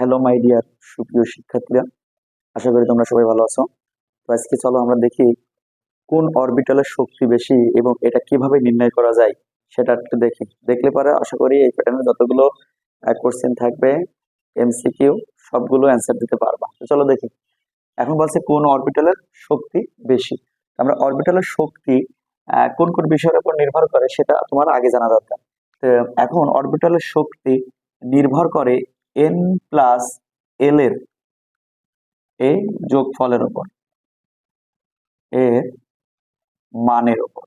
Hello my dear সুপ্রিয় শিক্ষার্থীরা। আশা করি তোমরা সবাই ভালো আছো। তো আজকে চলো আমরা দেখি কোন অরবিটালের শক্তি বেশি এবং এটা কীভাবে নির্ণয় করা যায়, সেটা একটু দেখি। দেখলে পরে আশা করি এই প্যাটার্নে যতগুলো কোশ্চেন থাকবে এমসিকিউ সবগুলো অ্যান্সার দিতে পারবা। তো চলো দেখি। এখন বলছে কোন অরবিটালের শক্তি বেশি। আমরা অরবিটালের শক্তি কোন কোন বিষয়ের উপর নির্ভর করে সেটা তোমার আগে জানা দরকার। এখন অরবিটালের শক্তি নির্ভর করে এন প্লাস এল এর এই যোগফলের উপর এর মানের উপর।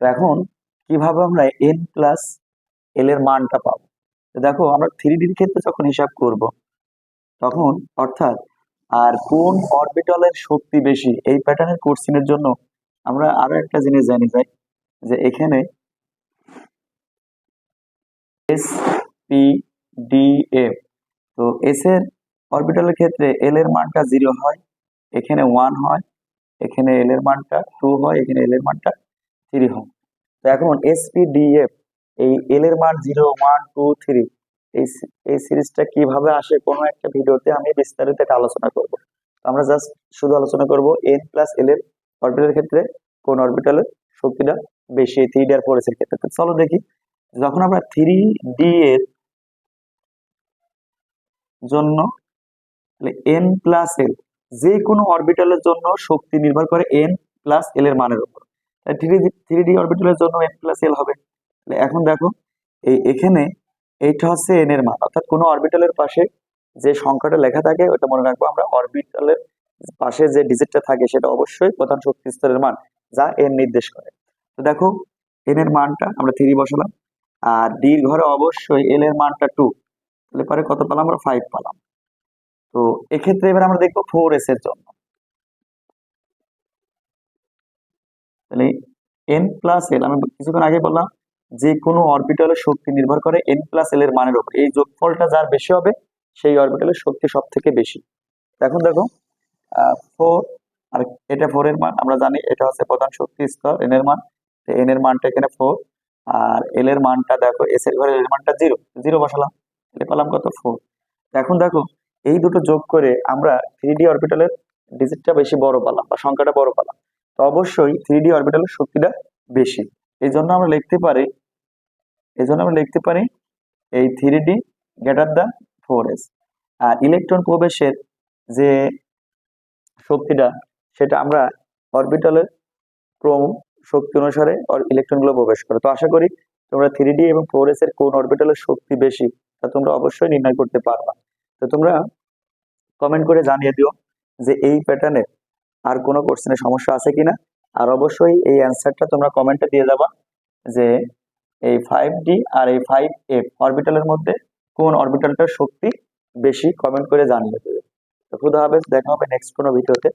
তো এখন কীভাবে আমরা এন প্লাস এল এর মানটা পাবো? দেখো আমরা থ্রি ডির ক্ষেত্রে যখন হিসাব করব, তখন অর্থাৎ আর কোন অরবিটালের শক্তি বেশি, এই প্যাটার্নের কোশ্চেনের জন্য আমরা আরও একটা জিনিস জানি যাই যে এখানে এস পি ডি এফ তো এস এর অরবিটালের ক্ষেত্রে এল এর মানটা জিরো হয়, এখানে ওয়ান হয়, এখানে এল এর মানটা টু হয়, এখানে এল এর মানটা থ্রি হয়। তো এখন এস পি ডি এফ এই এল এর মান জিরো ওয়ান টু থ্রি এই এই সিরিজটা কীভাবে আসে কোনো একটা ভিডিওতে আমি বিস্তারিত এটা আলোচনা করব। আমরা জাস্ট শুধু আলোচনা করব এন প্লাস এল এর অরবিটালের ক্ষেত্রে কোন অরবিটালের শক্তিটা বেশি থ্রি ডি আর ক্ষেত্রে। চলো দেখি যখন আমরা থ্রি ডি এর জন্য এন প্লাস এল যে কোনো অরবিটালের জন্য শক্তি নির্ভর করে এন প্লাস এল এর মানের উপর। থ্রি ডি অরবিটালের জন্য এন প্লাস এল হবে। এখন দেখো, এই এখানে এইটা হচ্ছে এন এর মান। অর্থাৎ কোনো অরবিটালের পাশে যে সংখ্যাটা লেখা থাকে, ওটা মনে রাখব আমরা অরবিটালের পাশে যে ডিজিটটা থাকে, সেটা অবশ্যই প্রধান শক্তি স্তরের মান, যা এন নির্দেশ করে। তো দেখো এন এর মানটা আমরা থ্রি বসালাম। আর ডির ঘরে অবশ্যই এল এর মানটা টু তাহলে পরে কত পেলাম আমরা? ফাইভ পেলাম। তো এক্ষেত্রে এবার আমরা দেখব ফোর এস এর জন্য। তাহলে এন প্লাস এল আমি কিছুক্ষণ আগে বললাম যে কোনো অরবিটালের শক্তি নির্ভর করে এন প্লাস এল এর মানের উপর। এই যোগফলটা যার বেশি হবে, সেই অরবিটালের শক্তি সব থেকে বেশি এখন দেখো ফোর আর এটা ফোর এর মান, আমরা জানি এটা হচ্ছে প্রধান শক্তি স্তর এন এর মান। এন এর মানটা এখানে ফোর আর এল এর মানটা দেখো এস এর ঘরে এল এর মানটা জিরো জিরো বসালাম, তাহলে পেলাম কত? ফোর এখন দেখো, এই দুটো যোগ করে আমরা থ্রি ডি অরবিটালের ডিজিটটা বেশি বড় পালাম বা সংখ্যাটা বড় পালাম। তো অবশ্যই থ্রি ডি অরবিটালের শক্তিটা বেশি। এই জন্য আমরা লিখতে পারি, এই জন্য আমরা লিখতে পারি এই three D greater the four S R electron প্রবেশের যে শক্তিটা, সেটা আমরা অরবিটালের ক্রম শক্তি অনুসারে ইলেকট্রনগুলো প্রবেশ করে। তো আশা করি তোমরা থ্রি ডি এবং ফোর এস এর কোন অরবিটালের শক্তি বেশি, তা তোমরা অবশ্যই নির্ণয় করতে পারবা। তো তোমরা কমেন্ট করে জানিয়ে দিও যে এই প্যাটার্নে আর কোনো কোশ্চেনের সমস্যা আছে কিনা। আর অবশ্যই এই অ্যান্সারটা তোমরা কমেন্টে দিয়ে যাবা যে এই ফাইভ ডি আর এই ফাইভ এফ অরবিটালের মধ্যে কোন অরবিটালটার শক্তি বেশি কমেন্ট করে জানিয়ে দেবে। তো খুদা হাফেজ, দেখা হবে নেক্সট কোনো ভিডিওতে